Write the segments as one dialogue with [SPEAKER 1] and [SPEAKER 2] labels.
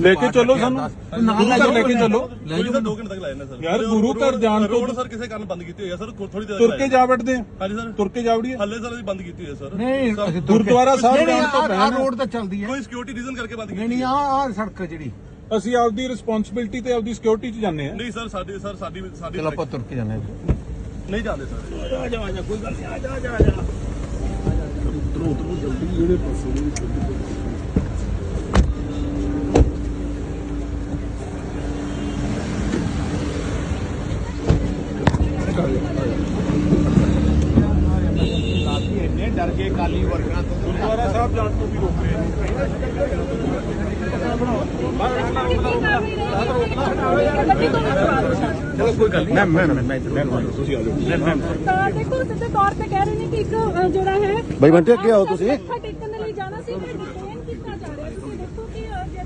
[SPEAKER 1] ਲੈ ਕੇ ਚੱਲੋ ਸਾਨੂੰ। ਗੁਰੂ ਘਰ ਲੈ ਕੇ ਚੱਲੋ।
[SPEAKER 2] ਲੈ
[SPEAKER 3] ਕੋਈ
[SPEAKER 2] ਜਾਓ।
[SPEAKER 3] ਸਰ 2 ਘੰਟੇ ਤੱਕ ਲਾਏ ਨੇ ਸਰ
[SPEAKER 1] ਯਾਰ, ਗੁਰੂ ਘਰ ਜਾਣ ਤੋਂ-
[SPEAKER 3] ਰੋਡ ਸਰ ਕਿਸੇ ਕਾਰਨ ਬੰਦ ਕੀਤੀ ਹੋਈ ਹੈ ਸਰ? ਥੋੜੀ ਦੇਰ
[SPEAKER 1] ਤੁਰ ਕੇ ਜਾ ਵੜਦੇ ਆ।
[SPEAKER 3] ਹਾਂਜੀ ਸਰ।
[SPEAKER 1] ਤੁਰ ਕੇ ਜਾ ਵੜੀਏ।
[SPEAKER 3] ਹੱਲੇ ਸਰ ਅਸੀਂ ਬੰਦ ਕੀਤੀ ਹੋਈ ਹੈ ਸਰ।
[SPEAKER 2] ਨਹੀਂ
[SPEAKER 1] ਗੁਰਦੁਆਰਾ ਸਾਹਿਬ
[SPEAKER 2] ਨਹੀਂ, ਨਹੀਂ,
[SPEAKER 1] ਜਾਣ ਤੋਂ ਪਹਿਲਾਂ।
[SPEAKER 2] ਰੋਡ ਤਾਂ ਚੱਲਦੀ ਹੈ।
[SPEAKER 3] ਕੋਈ ਸਿਕਿਉਰਿਟੀ ਰੀਜ਼ਨ ਕਰਕੇ ਬੰਦ
[SPEAKER 2] ਨਹੀਂ
[SPEAKER 3] ਕੀਤੀ
[SPEAKER 2] ਨਹੀਂ ਆਹ ਆਹ ਸੜਕ ਹੈ ਜਿਹੜੀ।
[SPEAKER 1] ਅਸੀਂ ਆਪਦੀ ਰਿਸਪੌਂਸਿਬਿਲਟੀ ਤੇ ਆਪਦੀ ਸਿਕਿਉਰਿਟੀ 'ਚ ਜਾਂਦੇ ਆ
[SPEAKER 3] ਨਹੀਂ ਸਰ ਸਾਡੀ ਸਰ ਸਾਡੀ ਸਾਡੀ
[SPEAKER 2] ਚਲੋ ਆਪਾਂ ਤੁਰ ਕੇ ਜਾਣਾ
[SPEAKER 3] ਨਹੀਂ ਜਾਂਦੇ ਸਰ।
[SPEAKER 2] ਇੰਨੇ ਡਰ ਗਏ ਕਾਲੀ ਵਰਕਰਾਂ ਤੋਂ
[SPEAKER 1] ਗੁਰਦੁਆਰਾ ਸਾਹਿਬ ਜਾਣ ਤੋਂ ਵੀ ਰੋਕ ਰਹੇ ਨੇ।
[SPEAKER 2] ਚਲੋ ਕੋਈ ਗੱਲ ਨਹੀਂ। ਮੈਂ ਮੈਂ ਮੈਂ ਤੁਸੀਂ ਆ ਜਾਓ।
[SPEAKER 4] ਤਾਂ ਦੇਖੋ ਸਿੱਧੇ ਤੌਰ ਤੇ ਕਹਿ ਰਹੇ ਨੇ ਕਿ ਇੱਕ ਜਿਹੜਾ ਹੈ
[SPEAKER 5] ਬਈ ਬੰਟੇ, ਅੱਗੇ ਆਓ ਤੁਸੀਂ।
[SPEAKER 4] ਮੱਥਾ ਟੇਕਣ ਲਈ ਜਾਣਾ ਸੀ ਫਿਰ ਡਿਟੇਨ ਕੀਤਾ ਜਾ ਰਿਹਾ ਤੁਸੀਂ ਦੇਖੋ ਕਿ ਅ, ਜਿਹੜਾ
[SPEAKER 3] ਸਰ ਪਲੀਜ਼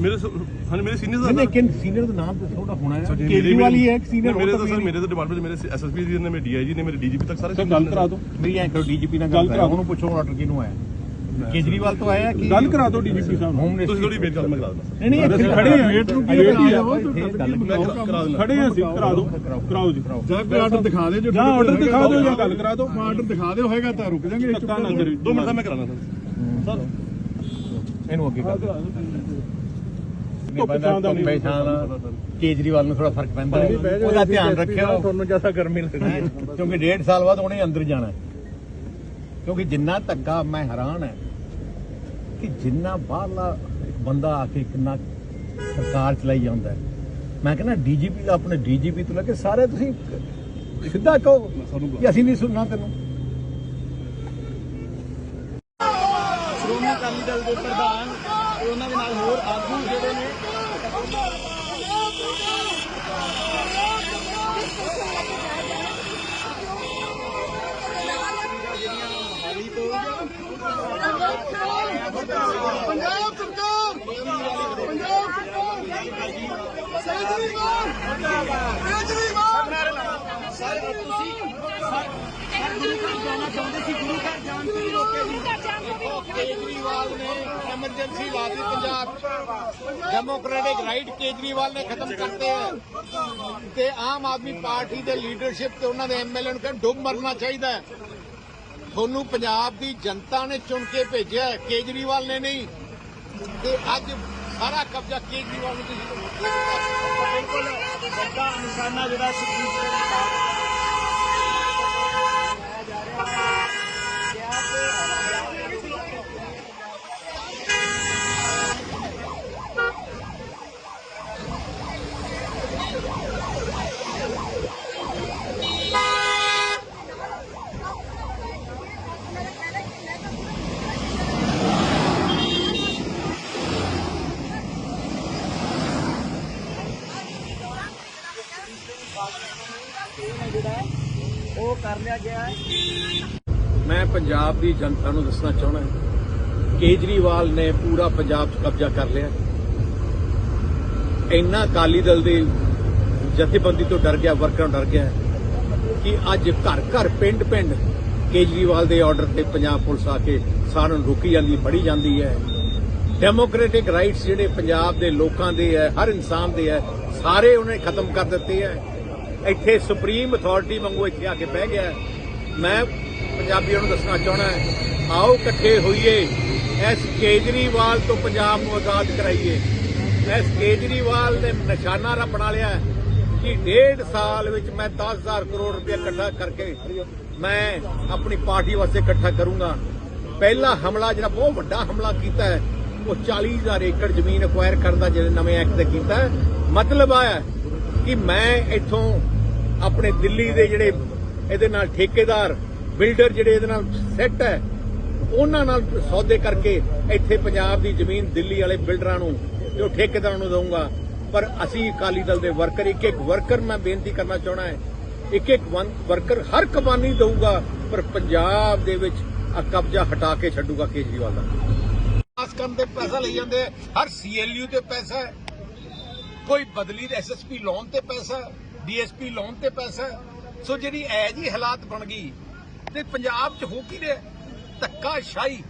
[SPEAKER 3] ਮੇਰੇ ਹਾਂਜੀ ਮੇਰੇ ਸੀਨੀਅਰਸ
[SPEAKER 2] ਨਹੀਂ
[SPEAKER 3] ਦਾ
[SPEAKER 2] ਨਹੀਂ ਕਿਨ ਸੀਨੀਅਰ ਦਾ ਨਾਮ ਤਾਂ ਥੋੜਾ ਹੋਣਾ ਹੈ। ਕੇਜਰੀਵਾਲ ਹੀ ਹੈ ਇੱਕ ਸੀਨੀਅਰ
[SPEAKER 3] ਮੇਰੇ ਤਾਂ ਸਰ ਮੇਰੇ ਤਾਂ ਡਿਪਾਰਟਮੈਂਟ ਮੇਰੇ ਐਸਐਸਪੀ ਜੀ ਨੇ ਮੇਰੇ ਡੀਆਈਜੀ ਨੇ ਮੇਰੇ ਡੀਜੀਪੀ ਤੱਕ ਸਾਰੇ
[SPEAKER 1] ਗੱਲ ਕਰਾ ਦਿਓ।
[SPEAKER 2] ਮੇਰੀ ਐਂ ਕਰੋ ਡੀਜੀਪੀ ਨਾਲ
[SPEAKER 1] ਗੱਲ ਕਰਾ
[SPEAKER 2] ਕਰਾਓ ਉਹਨੂੰ ਪੁੱਛੋ ਆਰਡਰ ਕਿਹਨੂੰ ਆਇਆ। ਕੇਜਰੀਵਾਲ ਤੋਂ ਆਇਆ ਕਿ
[SPEAKER 1] ਗੱਲ ਕਰਾ ਦਿਓ ਡੀਜੀਪੀ ਸਾਹਿਬ ਨੂੰ।
[SPEAKER 3] ਤੁਸੀਂ ਥੋੜੀ ਕਰੋ ਮੈਂ ਕਰਾ ਦਿੰਦਾ।
[SPEAKER 2] ਨਹੀਂ ਨਹੀਂ
[SPEAKER 1] ਅਸੀਂ ਖੜੇ ਹਾਂ, ਵੇਟ ਨੂੰ
[SPEAKER 2] ਦਿਓ,
[SPEAKER 1] ਦਿਓ, ਖੜੇ ਹਾਂ ਅਸੀਂ ਕਰਾ ਦਿਓ। ਕਰਾਓ ਜੀ।
[SPEAKER 5] ਜਾਂ ਕੋਈ ਆਰਡਰ ਦਿਖਾ ਦੇ ਜੋ
[SPEAKER 1] ਆਰਡਰ ਦਿਖਾ ਦਿਓ ਜਾਂ ਗੱਲ ਕਰਾ ਦਿਓ।
[SPEAKER 5] ਆਰਡਰ ਦਿਖਾ ਦਿਓ ਹੋਏਗਾ ਤਾਂ ਰੁਕ ਜਾਾਂਗੇ
[SPEAKER 1] ਧੱਕਾ ਨਾ ਕਰੀ
[SPEAKER 3] ਦੋ ਮਿੰਟ ਦਾ ਮੈਂ ਕਰਾਣਾ ਸਰ।
[SPEAKER 2] ਇਹਨੂੰ ਅੱਗੇ ਕਰ ਦਿਓ
[SPEAKER 1] ਧੁੱਪ ਛਾਂ
[SPEAKER 2] ਕੇਜਰੀਵਾਲ ਨੂੰ ਥੋੜਾ ਫ਼ਰਕ ਪੈਂਦਾ। ਉਹਦਾ ਧਿਆਨ ਰੱਖਿਓ। ਤੁਹਾਨੂੰ ਜ਼ਿਆਦਾ ਗਰਮੀ ਲੱਗਦੀ ਕਿਉਂਕਿ ਡੇਢ ਸਾਲ ਬਾਅਦ ਉਹਨੇ ਅੰਦਰ ਜਾਣਾ ਹੈ। ਕਿਉਂਕਿ ਜਿੰਨਾ ਧੱਕਾ ਮੈਂ ਹੈਰਾਨ ਹੈ ਕਿ ਜਿੰਨਾ ਬਾਹਰਲਾ ਇੱਕ ਬੰਦਾ ਆ ਕੇ ਕਿੰਨਾ ਸਰਕਾਰ ਚਲਾਈ ਜਾਂਦਾ ਹੈ। ਮੈਂ ਕਹਿੰਦਾ ਡੀਜੀਪੀ ਦਾ ਆਪਣੇ ਡੀਜੀਪੀ ਤੋਂ ਲੈ ਕੇ ਸਾਰੇ ਤੁਸੀਂ ਸਿੱਧਾ ਕਹੋ ਕਿ ਅਸੀਂ ਨਹੀਂ ਸੁਣਨਾ ਤੈਨੂੰ।
[SPEAKER 5] ਸ਼੍ਰੋਮਣੀ ਅਕਾਲੀ ਦਲ
[SPEAKER 6] ਦੇ ਪ੍ਰਧਾਨ ਤੇ ਉਹਨਾਂ ਦੇ ਨਾਲ ਹੋਰ ਆਗੂ ਜਿਹੜੇ ਨੇ
[SPEAKER 3] ਪੰਜਾਬ ਸਰਕਾਰ ਪੰਜਾਬ ਸਰਕਾਰ ਕੇਜਰੀਵਾਲ ਕੇਜਰੀਵਾਲ
[SPEAKER 6] ਜਾਣਾ ਚਾਹੁੰਦੇ ਸੀ ਗੁਰੂ ਘਰ ਜਾਣ ਤੋਂ ਵੀ ਰੋਕੇ
[SPEAKER 4] ਗੁਰੂ ਘਰ ਜਾਣ ਤੋਂ ਵੀ ਰੋਕਿਆ।
[SPEAKER 2] ਕੇਜਰੀਵਾਲ ਨੇ ਐਮਰਜੈਂਸੀ ਲਾ दी ਪੰਜਾਬ 'ਚ। ਡੈਮੋਕ੍ਰੈਟਿਕ ਰਾਈਟ ਕੇਜਰੀਵਾਲ ਨੇ ਖਤਮ ਕਰਤੇ ਹੈ। ਤੇ ਆਮ ਆਦਮੀ ਪਾਰਟੀ ਦੇ ਲੀਡਰਸ਼ਿਪ ਤੇ ਉਹਨਾਂ ਦੇ ਐਮਐਲਏ ਨੂੰ ਕਹਿੰਦੇ ਡੁੱਬ ਮਰਨਾ ਚਾਹੀਦਾ ਹੈ। ਤੁਹਾਨੂੰ ਪੰਜਾਬ ਦੀ ਜਨਤਾ ਨੇ ਚੁਣ ਕੇ ਭੇਜਿਆ ਹੈ, ਕੇਜਰੀਵਾਲ ਨੇ ਨਹੀਂ। ਤੇ ਅੱਜ ਸਾਰਾ ਕਬਜ਼ਾ ਕੇਜਰੀਵਾਲ ਨੂੰ ਤੁਸੀਂ
[SPEAKER 6] ਬਿਲਕੁਲ ਵੱਡਾ ਨਿਸ਼ਾਨਾ ਜਿਹੜਾ ਸੁਪਰੀਮ ਕੋਰਟ ਦੇ ਕਰ ਲਿਆ ਗਿਆ ਹੈ।
[SPEAKER 2] ਮੈਂ ਪੰਜਾਬ ਦੀ ਜਨਤਾ ਨੂੰ ਦੱਸਣਾ ਚਾਹੁੰਦਾ ਕੇਜਰੀਵਾਲ ਨੇ ਪੂਰਾ ਪੰਜਾਬ 'ਚ ਕਬਜ਼ਾ ਕਰ ਲਿਆ। ਇੰਨਾ ਅਕਾਲੀ ਦਲ ਦੀ ਜਥੇਬੰਦੀ ਤੋਂ ਡਰ ਗਿਆ, ਵਰਕਰਾਂ ਡਰ ਗਿਆ ਕਿ ਅੱਜ ਘਰ ਘਰ, ਪਿੰਡ ਪਿੰਡ ਕੇਜਰੀਵਾਲ ਦੇ ਆਰਡਰ ਤੇ ਪੰਜਾਬ ਪੁਲਿਸ ਆ ਕੇ ਸਾਰਿਆਂ ਨੂੰ ਰੋਕੀ ਜਾਂਦੀ, ਫੜੀ ਜਾਂਦੀ ਹੈ। ਡੈਮੋਕ੍ਰੈਟਿਕ ਰਾਈਟਸ ਜਿਹੜੇ ਪੰਜਾਬ ਦੇ ਲੋਕਾਂ ਦੇ ਹੈ, ਹਰ ਇਨਸਾਨ ਦੇ ਹੈ, ਸਾਰੇ ਉਹਨੇ ਖਤਮ ਕਰ ਦਿੱਤੇ ਹੈ। ਇੱਥੇ ਸੁਪਰੀਮ ਅਥਾਰਟੀ ਵਾਂਗੂ ਇੱਥੇ ਆ ਕੇ ਬਹਿ ਗਿਆ ਮੈਂ ਪੰਜਾਬੀਆਂ ਨੂੰ ਦੱਸਣਾ ਚਾਹਣਾ ਆਓ ਇਕੱਠੇ ਹੋਈਏ ਐਸ ਕੇਜਰੀਵਾਲ ਤੋਂ ਪੰਜਾਬ ਨੂੰ ਆਜ਼ਾਦ ਕਰਾਈਏ। ਐਸ ਕੇਜਰੀਵਾਲ ਨੇ ਨਿਸ਼ਾਨਾ ਰ ਬਣਾ ਲਿਆ ਕਿ ਡੇਢ ਸਾਲ ਵਿੱਚ ਮੈਂ 10000 ਕਰੋੜ ਰੁਪਏ ਇਕੱਠਾ ਕਰਕੇ ਮੈਂ ਆਪਣੀ ਪਾਰਟੀ ਵਾਸਤੇ ਇਕੱਠਾ ਕਰੂੰਗਾ। ਪਹਿਲਾ ਹਮਲਾ ਜਿਹੜਾ ਬਹੁਤ ਵੱਡਾ ਹਮਲਾ ਕੀਤਾ ਹੈ, ਉਹ 40000 ਏਕੜ ਜ਼ਮੀਨ ਐਕਵਾਇਰ ਕਰਨ ਦਾ ਜਿਹੜੇ ਨਵੇਂ ਐਕਟ ਤੇ ਕੀਤਾ ਮਤਲਬ ਆਇਆ ਕਿ ਮੈਂ ਇੱਥੋਂ ਆਪਣੇ ਦਿੱਲੀ ਦੇ ਜਿਹੜੇ ਇਹਦੇ ਨਾਲ ਠੇਕੇਦਾਰ, ਬਿਲਡਰ ਜਿਹੜੇ ਇਹਦੇ ਨਾਲ ਸੈੱਟ ਹੈ, ਉਹਨਾਂ ਨਾਲ ਸੌਦੇ ਕਰਕੇ ਇੱਥੇ ਪੰਜਾਬ ਦੀ ਜ਼ਮੀਨ ਦਿੱਲੀ ਵਾਲੇ ਬਿਲਡਰਾਂ ਨੂੰ ਤੇ ਠੇਕੇਦਾਰਾਂ ਨੂੰ ਦਊਂਗਾ। ਪਰ ਅਸੀਂ ਅਕਾਲੀ ਦਲ ਦੇ ਵਰਕਰ ਇੱਕ ਇੱਕ ਵਰਕਰ ਮੈਂ ਬੇਨਤੀ ਕਰਨਾ ਚਾਹਣਾ ਹੈ ਇੱਕ ਇੱਕ ਵਰਕਰ ਹਰ ਕਬਾਨੀ ਦਊਗਾ, ਪਰ ਪੰਜਾਬ ਦੇ ਵਿੱਚ ਆ ਕਬਜ਼ਾ ਹਟਾ ਕੇ ਛੱਡੂਗਾ ਕੇਜਰੀਵਾਲ ਦਾ। ਖਾਸ ਕੰਮ ਤੇ ਪੈਸਾ ਲਈ ਜਾਂਦੇ ਆ। ਹਰ ਸੀਐਲਯੂ ਤੇ ਪੈਸਾ ਹੈ। ਕੋਈ ਬਦਲੀ ਦੇ ਐਸਐਸਪੀ ਲਾਉਣ ਤੇ ਪੈਸਾ ਡੀਐਸਪੀ ਲਾਉਣ ਤੇ ਪੈਸਾ, ਸੋ ਜਿਹੜੀ ਐ ਜੀ ਹਾਲਾਤ ਬਣ ਗਈ, ਤੇ ਪੰਜਾਬ 'ਚ ਹੋ ਕੀ ਰਿਹਾ? ਧੱਕਾ ਸ਼ਾਹੀ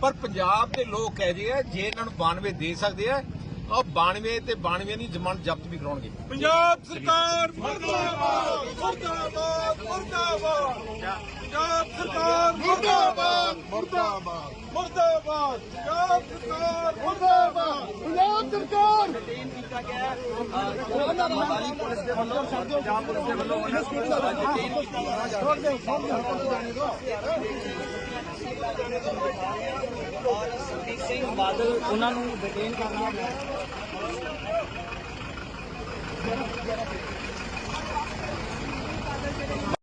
[SPEAKER 2] ਪਰ ਪੰਜਾਬ ਦੇ ਲੋਕ ਕਹਿ ਜੇ ਆ, ਜੇ ਇਹਨਾਂ ਨੂੰ 92 ਦੇ ਸਕਦੇ ਆ ਉਹ 92 ਤੇ 92 ਦੀ ਜ਼ਮਾਨਤ ਜ਼ਬਤ ਵੀ ਕਰਾਉਣਗੇ।
[SPEAKER 1] ਪੰਜਾਬ ਸਰਕਾਰ ਮੁਰਦਾਬਾਦ ਮੁਰਦਾਬਾਦ ਮੁਰਦਾਬਾਦ। ਪੰਜਾਬ ਸਰਕਾਰ ਮੁਰਦਾਬਾਦ ਮੁਰਦਾਬਾਦ। ਮੁਰਦਾਬਾਦ ਪੰਜਾਬ ਸਰਕਾਰ ਮੁਰਦਾਬਾਦ।
[SPEAKER 3] ਪੰਜਾਬ ਸਰਕਾਰ!
[SPEAKER 6] ਡਿਟੇਨ ਕੀਤਾ ਗਿਆ ਹੈ ਮੋਹਾਲੀ ਪੁਲਿਸ ਦੇ ਵੱਲੋਂ ਪੰਜਾਬ ਪੁਲਿਸ ਦੇ ਵੱਲੋਂ ਉਹਨਾਂ ਨੂੰ ਡਿਟੇਨ ਕੀਤਾ ਗਿਆ ਔਰ ਸੁਖਬੀਰ ਸਿੰਘ ਬਾਦਲ ਉਹਨਾਂ ਨੂੰ ਡਿਟੇਨ ਕਰਨਾ ਹੈ